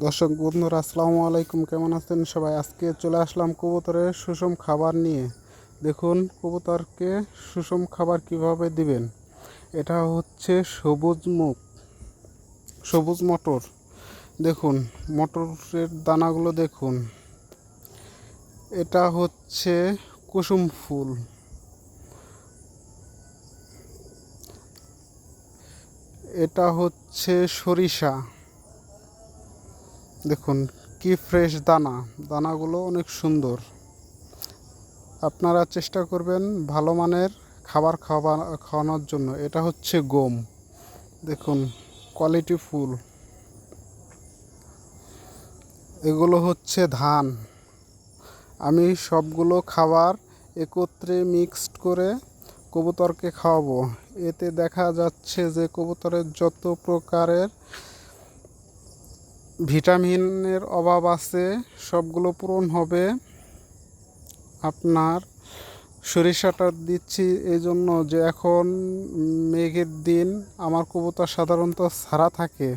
দর্শক, বন্ধুরা, আসসালামু আলাইকুম। কেমন আছেন সবাই? আজকে চলে আসলাম কবুতরের সুষম খাবার নিয়ে। দেখুন কবুতরকে সুষম খাবার কীভাবে দিবেন। এটা হচ্ছে সবুজ মুখ সবুজ মটর। দেখুন, মটরের দানাগুলো দেখুন। এটা হচ্ছে কুসুম ফুল। এটা হচ্ছে সরিষা। দেখুন, কি ফ্রেশ দানা। দানাগুলো অনেক সুন্দর। আপনারা চেষ্টা করবেন ভালো মানের খাবার খাওয়া খাওয়ানোর জন্য। এটা হচ্ছে গম। দেখুন কোয়ালিটি ফুল এগুলো হচ্ছে ধান। আমি সবগুলো খাবার একত্রে মিক্সড করে কবুতরকে খাওয়াবো। এতে দেখা যাচ্ছে যে কবুতরের যত প্রকারের ভিটামিনের অভাব আছে, সবগুলো পূরণ হবে। আপনার সরিষাটা দিচ্ছি এই জন্য যে এখন মেঘের দিন, আমার কবুতর সাধারণত সারা থাকে।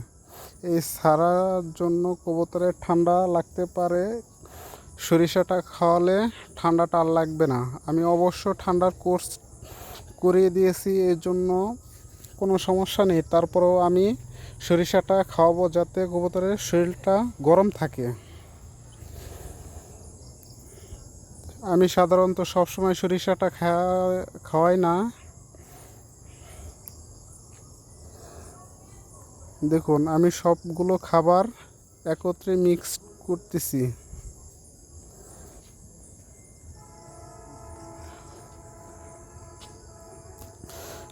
এই সারার জন্য কবুতরের ঠান্ডা লাগতে পারে। সরিষাটা খাওয়ালে ঠান্ডাটা আর লাগবে না। আমি অবশ্য ঠান্ডার কোর্স করিয়ে দিয়েছি এই জন্য কোনো সমস্যা নেই। তারপরেও আমি সরিষাটা খাওয়াবো যাতে কবুতরের শরীরটা গরম থাকে। আমি সাধারণত সবসময় সরিষাটা খাওয়াই না। দেখুন, আমি সবগুলো খাবার একত্রে মিক্স করতেছি।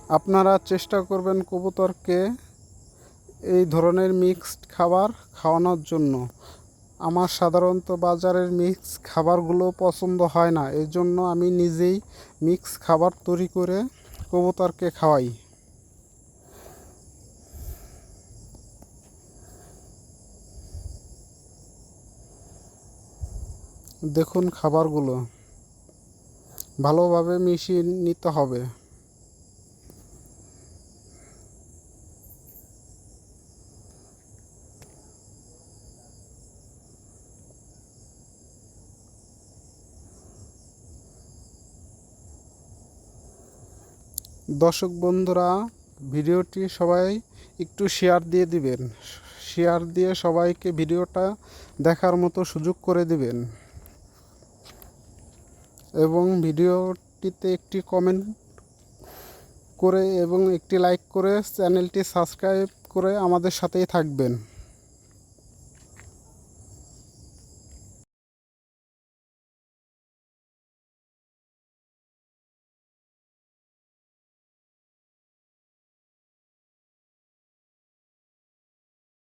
আপনারা চেষ্টা করবেন কবুতরকে এই ধরনের মিক্সড খাবার খাওয়ানোর জন্য। আমার সাধারণত বাজারের মিক্স খাবারগুলো পছন্দ হয় না এই জন্য আমি নিজেই মিক্স খাবার তৈরি করে কবুতরকে খাওয়াই। দেখুন খাবারগুলো। ভালোভাবে মিশিয়ে নিতে হবে। দর্শক বন্ধুরা, ভিডিওটি সবাই একটু শেয়ার দিয়ে দিবেন। শেয়ার দিয়ে সবাইকে ভিডিওটা দেখার মতো সুযোগ করে দিবেন। এবং ভিডিওটিতে একটি কমেন্ট করে এবং একটি লাইক করে চ্যানেলটি সাবস্ক্রাইব করে আমাদের সাথেই থাকবেন।